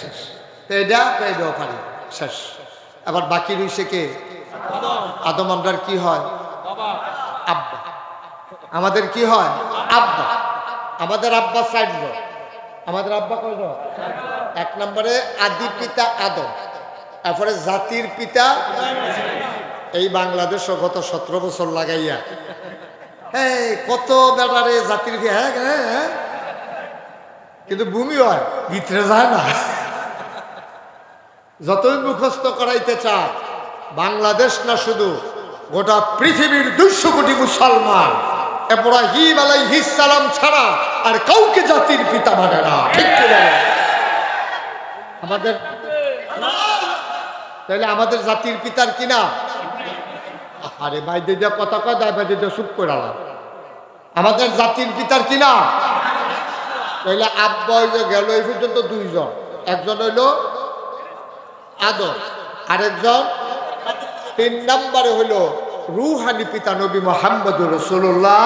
শেষ। এটা পারি শেষ। আবার বাকি রইছে কে? আদম। আমরার কি হয়? আব্বা। আমাদের কি হয়? আব্বা। আমাদের আব্বা সাইড আমাদের আব্বা কয় এক নম্বরে আদি পিতা আদম। তারপরে জাতির পিতা এই বাংলাদেশ গত সতেরো বছর লাগাইয়া। হ্যাঁ কত বেড়ারে জাতির হ্যাঁ হ্যাঁ। কিন্তু ভূমি হয়, ভিতরে যায় না। যতই মুখস্থ করাইতে চায় বাংলাদেশ না শুধু, গোটা পৃথিবীর দুইশো কোটি মুসলমান, এব্রাহিম আলাইহিস সালাম ছাড়া আর কাউকে জাতির পিতা মানে না, ঠিক আমাদের তাহলে আমাদের জাতির পিতার কি না আরে ভাই দিদা কথা কয়, দায় ভাই দিদা চুপ করে আমাদের জাতির পিতার কি না তাহলে আব্বা গেল, এই পর্যন্ত দুইজন। একজন হইল আদম আরেকজন তিন নম্বরে হইল রুহানি পিতা নবী মোহাম্মদ রসুল্লাহ